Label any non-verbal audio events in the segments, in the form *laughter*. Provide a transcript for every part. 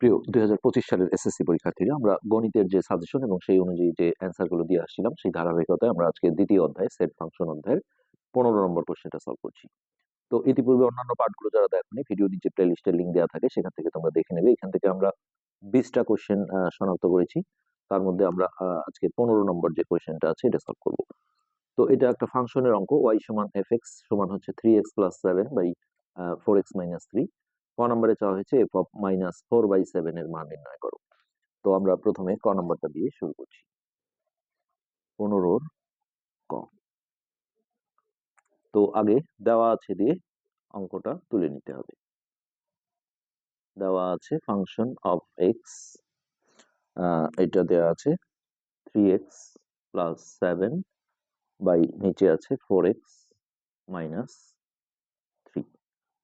প্রিয় দু হাজার পঁচিশ সালের এসএসসি পরীক্ষার্থীরা আমরা গণিতের যে সাজেশন এবং সেই অনুযায়ী যে অ্যান্সারগুলো দিয়ে আসছিলাম, সেই ধারাবাহিকতায় আমরা আজকে দ্বিতীয় অধ্যায় সেট ফাংশন অধ্যায়ের পনেরো নম্বর কোশ্চেনটা সলভ করছি। তো ইতিপূর্বে অন্যান্য পার্টগুলো যারা দেখনি ভিডিও নিচে প্লে লিস্টের লিঙ্ক দেওয়া থাকে, সেখান থেকে তোমরা দেখে নেবে। এখান থেকে আমরা বিশটা কোশ্চেন শনাক্ত করেছি। তার মধ্যে আমরা আজকে পনেরো নম্বর যে কোশ্চেনটা আছে, এটা সলভ করব। তো এটা একটা ফাংশনের অঙ্ক ওয়াই সমান এফ এক্স সমান হচ্ছে three X plus seven by four X minus three ক নম্বরে চাওয়া হয়েছে F of minus four by seven এর মান নির্ণয় করো। তো আমরা প্রথমে ক নম্বরটা দিয়ে শুরু করছি। পনেরোর ক। তো আগে দেওয়া আছে দিয়ে অঙ্কটা তুলে নিতে হবে। দেওয়া আছে ফাংশন অফ এক্স এটা দেওয়া আছে three X plus seven by নিচে আছে ফোর এক্স মাইনাস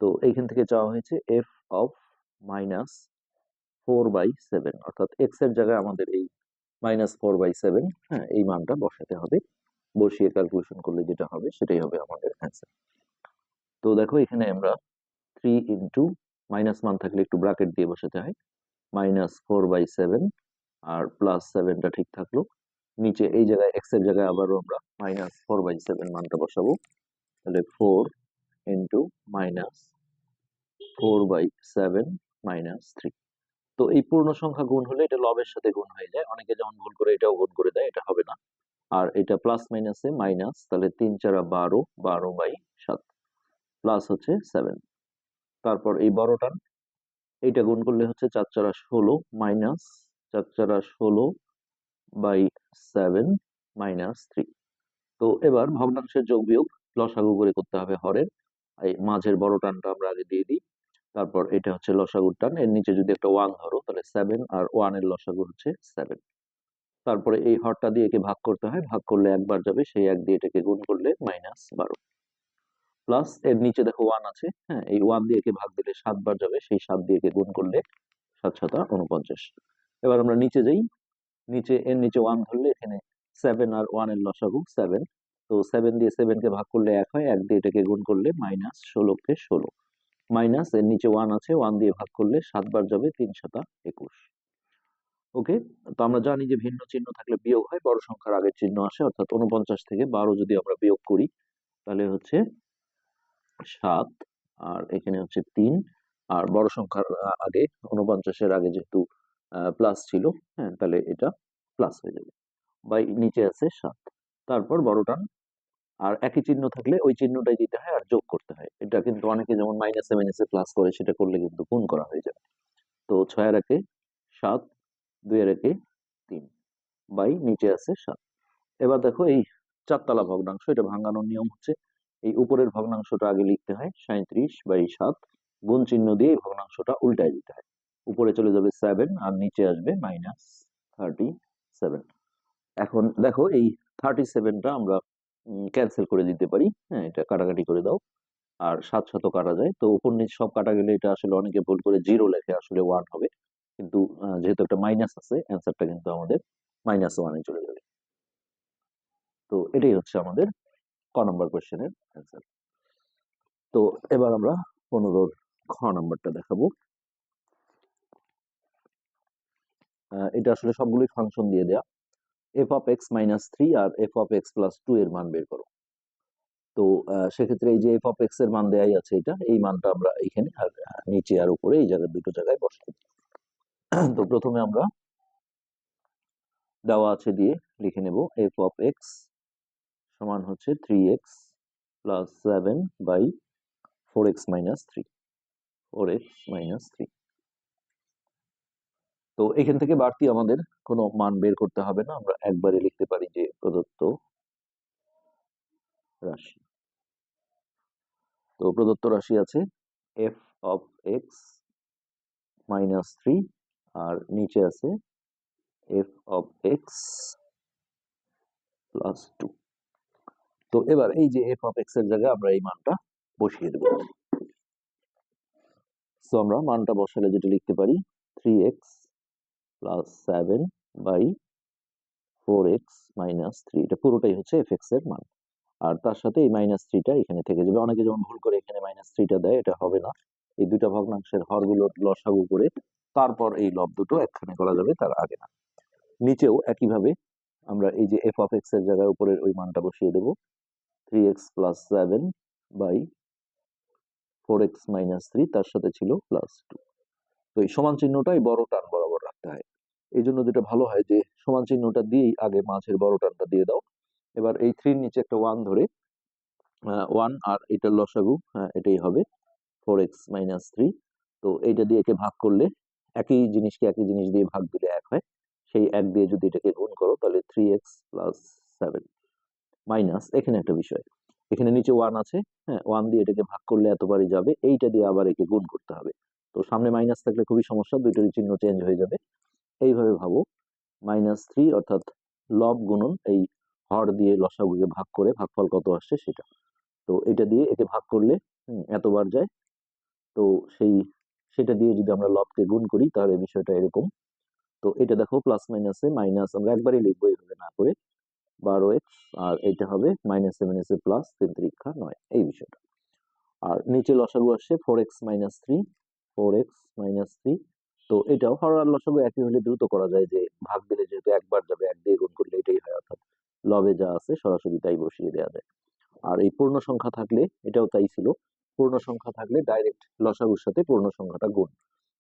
তো এইখান থেকে চাওয়া হয়েছে F of minus four by seven অর্থাৎ এক্সের জায়গায় আমাদের এই মাইনাস ফোর বাই সেভেন হ্যাঁ এই মানটা বসাতে হবে। বসিয়ে ক্যালকুলেশন করলে যেটা হবে, সেটাই হবে আমাদের অ্যান্সার তো দেখো, এখানে আমরা থ্রি ইন্টু মাইনাস মান থাকলে একটু ব্র্যাকেট দিয়ে বসাতে হয়। মাইনাস ফোর বাই সেভেন আর প্লাস সেভেনটা ঠিক থাকল। নিচে এই জায়গায় এক্সের জায়গায় আবারও আমরা মাইনাস ফোর বাই সেভেন মানটা বসাবো। তাহলে four into minus four by seven minus three. তো এই পূর্ণ সংখ্যা গুণ হলে এটা লবের সাথে গুণ হয়ে যায়। অনেকে যেমন ভুল করে এটাও গুণ করে দেয়, এটা হবে না। আর এটা প্লাস মাইনাসে মাইনাস তাহলে তিন চারা বারো বারো বাই সাত প্লাস হচ্ছে সেভেন তারপর এই বড়টান এইটা গুণ করলে হচ্ছে চার চারা ষোলো মাইনাস চার চারা ষোলো বাই সেভেন মাইনাস থ্রি তো এবার ভগ্নাংশের যোগ বিয়োগ লসাগু করে করতে হবে হরের। এই মাঝের বড় টানটা আমরা আগে দিয়ে দিই। তারপর এটা হচ্ছে লসাগুর টান। এর নিচে যদি একটা ওয়ান ধরো, তাহলে সেভেন আর ওয়ানের লসাগু হচ্ছে সেভেন তারপরে এই হরটা দিয়ে একে ভাগ করতে হয়। ভাগ করলে একবার যাবে, সেই এক দিয়ে এটাকে গুণ করলে মাইনাস বারো। প্লাস এর নিচে দেখো ওয়ান আছে হ্যাঁ এই ওয়ান দিয়ে একে ভাগ দিলে সাতবার যাবে, সেই সাত দিয়ে একে গুণ করলে সাত সাতা উনপঞ্চাশ। এবার আমরা নিচে যাই। নিচে, এর নিচে ওয়ান ধরলে এখানে সেভেন আর ওয়ানের লসাগু সেভেন তো সেভেন দিয়ে সেভেন কে ভাগ করলে এক হয়, এক দিয়ে এটাকে গুণ করলে মাইনাস ষোলোকে ষোলো। মাইনাস, এর নিচে ওয়ান আছে ওয়ান দিয়ে ভাগ করলে সাতবার যাবে তিন সাতা একুশ। ওকে? তো আমরা জানি যে ভিন্ন চিহ্ন থাকলে বিয়োগ হয়, বড় সংখ্যার আগের চিহ্ন আসে, অর্থাৎ উনপঞ্চাশ থেকে বারো যদি আমরা বিয়োগ করি, তাহলে হচ্ছে সাত, আর এখানে হচ্ছে তিন, আর বড় সংখ্যার আগে উনপঞ্চাশের আগে যেহেতু প্লাস ছিল হ্যাঁ তাহলে এটা প্লাস হয়ে যাবে। বাই, নিচে আছে সাত। তারপর বড়টান আর একই চিহ্ন থাকলে ওই চিহ্নটাই দিতে হয় আর যোগ করতে হয়। এটা কিন্তু অনেকে যেমন মাইনাসে মাইনাসে প্লাস করে, সেটা করলে কিন্তু গুণ করা হয়ে যাবে তো ছয় আর একে সাত দুইয়ের একে তিন বাই নিচে আছে সাত। এবার দেখো এই চারতলা ভগ্নাংশ, এটা ভাঙানোর নিয়ম হচ্ছে। এই উপরের ভগ্নাংশটা আগে লিখতে হয় সাঁত্রিশ বাই সাত, গুণ চিহ্ন দিয়ে এই ভগ্নাংশটা উল্টায় দিতে হয়। উপরে চলে যাবে সেভেন আর নিচে আসবে মাইনাস থার্টি সেভেন এখন দেখো এই থার্টি সেভেনটা আমরা ক্যান্সেল করে দিতে পারি। হ্যাঁ এটা কাটাকাটি করে দাও। আর সাত শত কাটা যায়। তো উপর নিচ সব কাটা গেলে এটা আসলে অনেকে ভুল করে জিরো লেখে, আসলে ওয়ান হবে। কিন্তু যেহেতু একটা মাইনাস আছে অ্যান্সারটা কিন্তু আমাদের মাইনাস ওয়ানে চলে যাবে। তো এটাই হচ্ছে আমাদের ক নম্বর কোয়েশ্চেনের অ্যান্সার তো এবার আমরা পনেরোর খ নম্বরটা দেখাবো। এটা আসলে সবগুলোই ফাংশন দিয়ে দেয়া। F of x minus three R F of x plus two এর মান বের করো। তো সেক্ষেত্রে এই যে এফ অফ এক্সের মান দেয়াই আছে এটা, এই মানটা আমরা এখানে আর নিচে আর উপরে এই জায়গায় দুটো জায়গায় বসাই। তো প্রথমে আমরা দেওয়া আছে দিয়ে লিখে নেব এফ অফ এক্স সমান হচ্ছে three x plus seven by four x minus three four x minus three তো এখান থেকে বাড়তি আমাদের কোনো মান বের করতে হবে না। আমরা একবারে লিখতে পারি যে প্রদত্ত রাশি। তো প্রদত্ত রাশি আছে F of x minus three আর নিচে আছে F of x plus two তো এবার এই যে এফ অফ এক্সের জায়গায় আমরা এই মানটা বসিয়ে দেবো। তো আমরা মানটা বসালে যেটা লিখতে পারি three x plus seven by four x minus three এটা পুরোটাই হচ্ছে এফ এক্সের মান। আর তার সাথে এই মাইনাস থ্রিটা এখানে থেকে যাবে। অনেকে যেমন ভুল করে এখানে মাইনাস থ্রিটা দেয়, এটা হবে না। এই দুইটা ভগ্নাংশের হরগুলো লসাগু করে তারপর এই লব দুটো একখানে করা যাবে, তার আগে না। নিচেও একইভাবে আমরা এই যে এফ অফ এক্সের জায়গায় উপরের ওই মানটা বসিয়ে দেবো। Three x plus seven by four x minus three তার সাথে ছিল প্লাস টু তো এই সমান চিহ্নটাই বড় টান বরাবর রাখতে হয়। এই জন্য যেটা ভালো হয় যে সমান চিহ্নটা দিয়েই আগে মাঝের বড় টানটা দিয়ে দাও। এবার এই থ্রির নিচে একটা ওয়ান ধরে ওয়ান আর এটার লসাগু হ্যাঁ, এটাই হবে। Four x minus three. তো এইটা দিয়ে একে ভাগ করলে একই জিনিসকে একই জিনিস দিয়ে ভাগ দিলে এক হয়। সেই এক দিয়ে যদি এটাকে গুণ করো তাহলে three x plus seven minus এখানে একটা বিষয়। এখানে নিচে ওয়ান আছে হ্যাঁ ওয়ান দিয়ে এটাকে ভাগ করলে এতবারই যাবে। এইটা দিয়ে আবার একে গুণ করতে হবে। তো সামনে মাইনাস থাকলে খুবই সমস্যা দুইটারই চিহ্ন চেঞ্জ হয়ে যাবে। এইভাবে ভাবো। মাইনাস থ্রি অর্থাৎ লব গুণন এই হর দিয়ে লসাগুকে ভাগ করে ভাগফল কত আসছে সেটা। তো এটা দিয়ে একে ভাগ করলে এতবার যায়। তো সেই, সেটা দিয়ে যদি আমরা লবকে গুণ করি তাহলে বিষয়টা এরকম। তো এটা দেখো প্লাস মাইনাসে মাইনাস আমরা একবারই লিখব এইভাবে না করে। বারো এক্স আর এটা হবে মাইনাস সেভেন এস এ প্লাস তিন তিরিক্ষা নয়, এই বিষয়টা। আর নিচে লসাগু আসছে four x minus three four x minus three তো এটাও হর আর লসাগু একই হলে দ্রুত করা যায় যে ভাগ দিলে যেহেতু একবার যাবে, এক দিয়ে গুণ করলে এটাই হয়, অর্থাৎ লবে যা আছে সরাসরি তাই বসিয়ে দেওয়া যায়। আর এই পূর্ণ সংখ্যা থাকলে, এটাও তাই ছিল, পূর্ণ সংখ্যা থাকলে ডাইরেক্ট লসাগুর সাথে পূর্ণ সংখ্যাটা গুণ।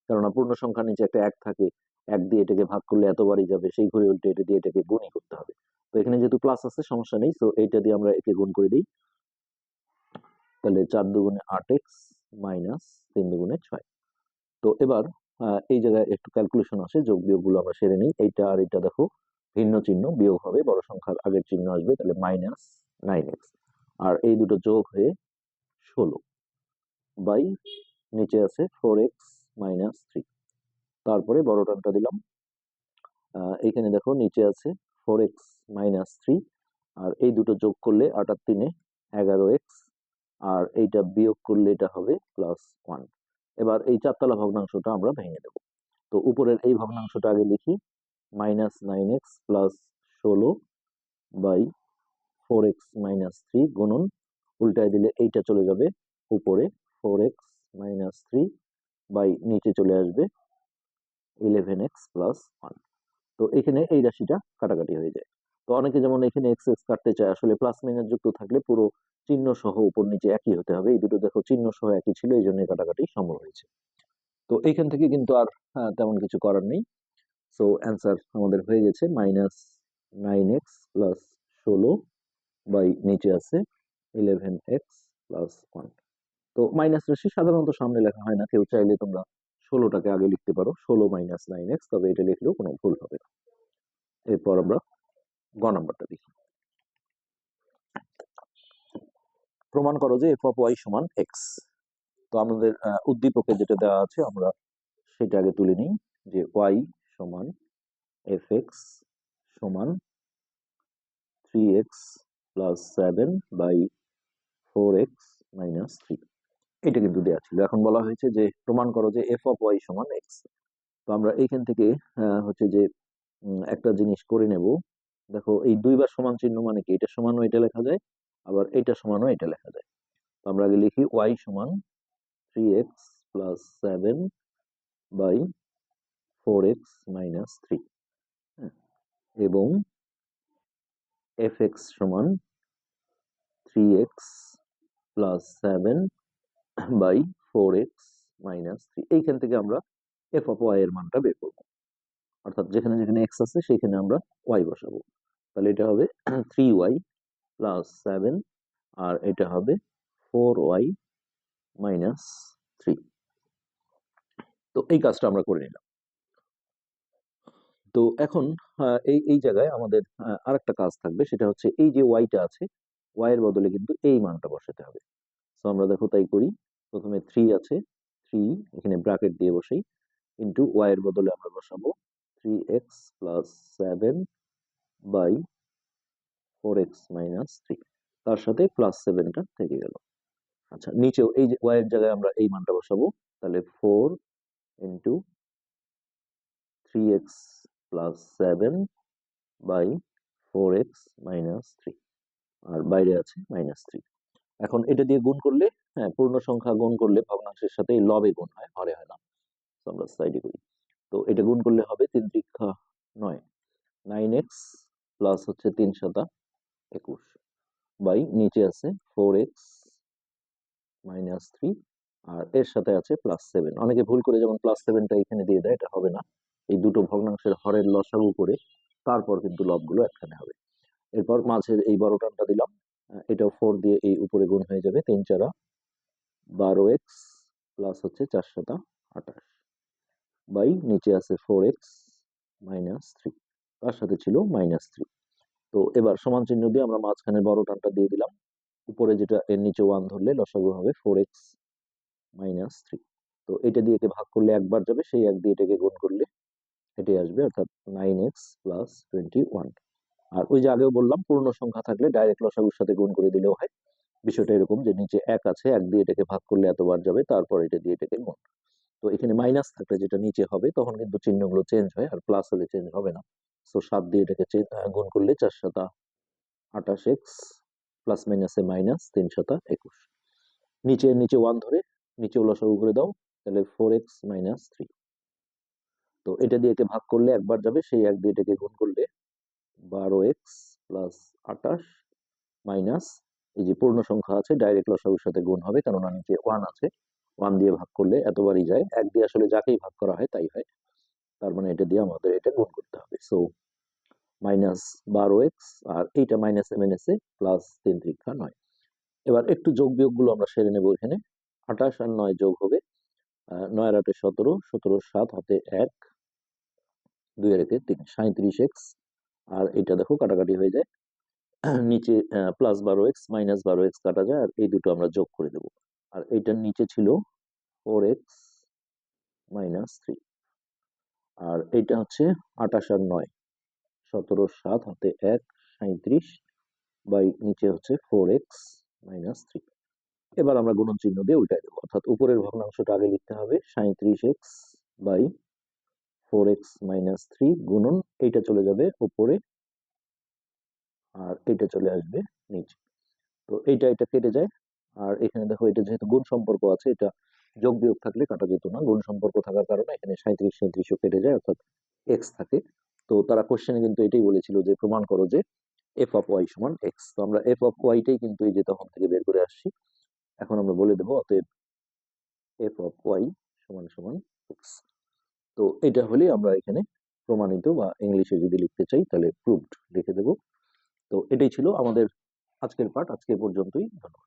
কেননা পূর্ণ সংখ্যার নিচে একটা এক থাকে, এক দিয়ে এটাকে ভাগ করলে এতবারই যাবে, সেই ঘুরে উল্টে এটা দিয়ে এটাকে গুণই করতে হবে। তো এখানে যেহেতু প্লাস আছে, সমস্যা নেই তো এইটা দিয়ে আমরা একে গুণ করে দিই। তাহলে চার দুগুণে আট এক্স মাইনাস তিন দুগুণে ছয়। তো এবার এই জায়গায় একটু ক্যালকুলেশন আসে যোগ বিয়োগগুলো আমরা সেরে নিই। এইটা আর এটা দেখো ভিন্ন চিহ্ন বিয়োগ হবে বড় সংখ্যার আগের চিহ্ন আসবে তাহলে মাইনাস নাইন এক্স আর এই দুটো যোগ হয়ে ষোলো বাই নিচে আছে ফোর এক্স মাইনাস থ্রি তারপরে বড় টানটা দিলাম। আহ, এইখানে দেখো নিচে আছে ফোর এক্স মাইনাস থ্রি আর এই দুটো যোগ করলে আটার তিনে এগারো এক্স আর এইটা বিয়োগ করলে এটা হবে প্লাস ওয়ান এবার এই চারতলা ভগ্নাংশটা আমরা ভেঙে দেব। তো উপরের এই ভগ্নাংশটা আগে লিখি মাইনাস নাইন এক্স প্লাস ষোলো by four x minus three গুণন, উল্টায় দিলে এইটা চলে যাবে উপরে four x minus three by নিচে চলে আসবে ইলেভেন এক্স প্লাস ওয়ান তো এখানে এই রাশিটা কাটাকাটি হয়ে যায়। তো অনেকে যেমন এখানে এক্স এক্স কাটতে চায়, আসলে প্লাস মাইনাস যুক্ত থাকলে পুরো চিহ্ন সহ উপর নিচে একই হতে হবে। এই দুটো দেখো চিহ্ন সহ একই ছিল এই জন্য কাটাকাটি সম্ভব হয়েছে। তো এইখান থেকে কিন্তু আর আহ, তেমন কিছু করার নেই। সো অ্যান্সার আমাদের হয়ে গেছে মাইনাস নাইন এক্স প্লাস ষোলো বাই নিচে আছে ইলেভেন এক্স প্লাস ওয়ান তো মাইনাস রাশি সাধারণত সামনে লেখা হয় না কেউ চাইলে তোমরা ষোলোটাকে আগে লিখতে পারো ষোলো মাইনাস নাইন এক্স তবে এটা লিখলেও কোনো ভুল হবে না। এরপর আমরা গ নাম্বারটা দেখি। প্রমাণ করো যে এফ অফ ওয়াই সমান এক্স তো আমাদের উদ্দীপকে যেটা দেওয়া আছে, আমরা সেটা আগে তুলে নিই যে ওয়াই সমান এফ এক্স সমান three x plus seven by four x minus three এটা কিন্তু দেওয়া ছিল। এখন বলা হয়েছে যে, প্রমাণ করো যে এফ অফ ওয়াই সমান এক্স তো আমরা এইখান থেকে হচ্ছে যে একটা জিনিস করে নেব। দেখো, এই দুইবার সমান চিহ্ন মানে কি? এটা সমান এটা লেখা যায়। আবার এটা সমানও এটা লেখা যায়। তো আমরা আগে লিখি ওয়াই সমান three x plus seven by four x minus three এবং এফ এক্স সমান three x plus seven by four x minus three এইখান থেকে আমরা এফ অফ ওয়াই এর মানটা বের করব। অর্থাৎ যেখানে যেখানে এক্স আছে, সেখানে আমরা ওয়াই বসাবো। তাহলে এটা হবে থ্রি ওয়াই প্লাস সেভেন আর এটা হবে ফোর ওয়াই মাইনাস থ্রি তো এই কাজটা আমরা করে নিলাম। তো এখন এই এই জায়গায় আমাদের আহ, আরেকটা কাজ থাকবে সেটা হচ্ছে এই যে ওয়াইটা আছে ওয়াই এর বদলে কিন্তু এই মানটা বসাতে হবে। তো আমরা দেখো তাই করি প্রথমে থ্রি আছে থ্রি এখানে ব্র্যাকেট দিয়ে বসাই ইন্টু ওয়াই এর বদলে আমরা বসাবো three x plus seven by four x minus three তার সাথে প্লাস সেভেনটা থেকে গেল। আচ্ছা নিচেও এই যে ওয়াই এর জায়গায় আমরা এই মানটা বসাবো, তাহলে four into three x plus seven by four x minus three আর বাইরে আছে মাইনাস থ্রি এখন এটা দিয়ে গুণ করলে হ্যাঁ পূর্ণ সংখ্যা গুণ করলে ভগ্নাংশের সাথে লবে গুণ হয়, হরে হয় না। আমরা সাইডে করি। তো এটা গুণ করলে হবে তিন ত্রিক্ষা নয়। নাইন এক্স প্লাস হচ্ছে তিন সাতা। একুশ বাই নিচে আছে ফোর এক্স মাইনাস থ্রি আর এর সাথে আছে প্লাস সেভেন অনেকে ভুল করে যেমন প্লাস সেভেনটা এখানে দিয়ে দেয়, এটা হবে না। এই দুটো ভগ্নাংশের হরের লসাগু করে তারপর কিন্তু লবগুলো একখানে হবে। এরপর মাঝের এই বড় টানটা দিলাম এটাও ফোর দিয়ে এই উপরে গুণ হয়ে যাবে তিন চারা। বারো এক্স প্লাস হচ্ছে চার সাতা আঠাশ বাই নিচে আছে ফোর এক্স মাইনাস থ্রি তার সাথে ছিল মাইনাস থ্রি তো এবার সমান চিহ্ন দিয়ে আমরা মাঝখানে বড় টানটা দিয়ে দিলাম। উপরে যেটা এর নিচে ওয়ান ধরলে লসাগু হবে ফোর এক্স মাইনাস থ্রি তো এটা দিয়ে একে ভাগ করলে একবার যাবে, সেই এক দিয়ে এটাকে গুণ করলে এটাই আসবে, অর্থাৎ nine x plus twenty one আর ওই যে আগেও বললাম, পূর্ণ সংখ্যা থাকলে ডাইরেক্ট লসাগুর সাথে গুণ করে দিলেও হয়। বিষয়টা এরকম যে নিচে এক আছে, এক দিয়ে এটাকে ভাগ করলে এতবার যাবে, তারপর এটা দিয়ে এটাকে গুণ। তো এখানে মাইনাস থাকলে যেটা নিচে হবে, তখন কিন্তু চিহ্নগুলো চেঞ্জ হয়, আর প্লাস হলে চেঞ্জ হবে না। সো সাত দিয়ে এটাকে গুণ করলে চার সাতা আঠাশ এক্স প্লাস মাইনাসে মাইনাস তিন সাতা একুশ। নিচে নিচে ওয়ান ধরে, নিচে লসাগু করে দাও, তাহলে ফোর এক্স মাইনাস থ্রি তো এটা দিয়ে একে ভাগ করলে একবার যাবে, সেই এক দিয়ে এটাকে গুণ করলে বারো এক্স প্লাস আঠাশ মাইনাস এই যে পূর্ণ সংখ্যা আছে ডাইরেক্ট লসাগুর সাথে গুণ হবে, কেননা নিচে ওয়ান আছে। ওয়ান দিয়ে ভাগ করলে এতবারই যায়। এক দিয়ে আসলে যাকেই ভাগ করা হয়, তাই হয়। তার মানে এটা দিয়ে আমাদের এটা গুণ করতে হবে। সো মাইনাস বারো এক্স আর এইটা minus M N A plus তিন ত্রিক্ষা নয়। এবার একটু যোগ বিয়োগগুলো আমরা সেরে নেব এখানে। আঠাশ আর নয় যোগ হবে নয় আর আটে সতেরো সতেরো সাত হাতে এক, দুই আর একে তিন সাঁত্রিশ এক্স আর এটা দেখো কাটাকাটি হয়ে যায়। *clears throat* নিচে প্লাস বারো এক্স মাইনাস বারো এক্স কাটা যায় আর এই দুটো আমরা যোগ করে দেবো। আর এইটার নিচে ছিল ফোর এক্স মাইনাস থ্রি আর এইটা হচ্ছে আঠাশ আর নয়। সতেরো সাত হাতে এক সাঁত্রিশ বাই নিচে হচ্ছে ফোর এক্স মাইনাস থ্রি এবার আমরা গুণন চিহ্ন দিয়ে উল্টাই দেবো। অর্থাৎ উপরের ভগ্নাংশটা আগে লিখতে হবে সাঁত্রিশ x by four x minus three গুণন, এইটা চলে যাবে উপরে আর এটা চলে আসবে নিচে। তো এইটা, এটা কেটে যায়। আর এখানে দেখো, এটা যেহেতু গুণ সম্পর্ক আছে, এটা যোগ বিয়োগ থাকলে কাটা যেত না। গুণ সম্পর্ক থাকার কারণে এখানে সাঁত্রিশ সাঁত্রিশও কেটে যায়, অর্থাৎ এক্স থাকে। তো তারা কোশ্চেনে কিন্তু এটাই বলেছিল যে, প্রমাণ করো যে এফ অফ ওয়াই সমান এক্স তো আমরা এফ অফ ওয়াইটাই কিন্তু এই যে তখন থেকে বের করে আসছি। এখন আমরা বলে দেবো অতএব এফ অফ ওয়াই সমান সমান এক্স তো এটা হলে আমরা এখানে প্রমাণিত বা ইংলিশে যদি লিখতে চাই, তাহলে প্রুভড লিখে দেব। তো এটাই ছিল আমাদের আজকের পাঠ। আজকে পর্যন্তই। ধন্যবাদ।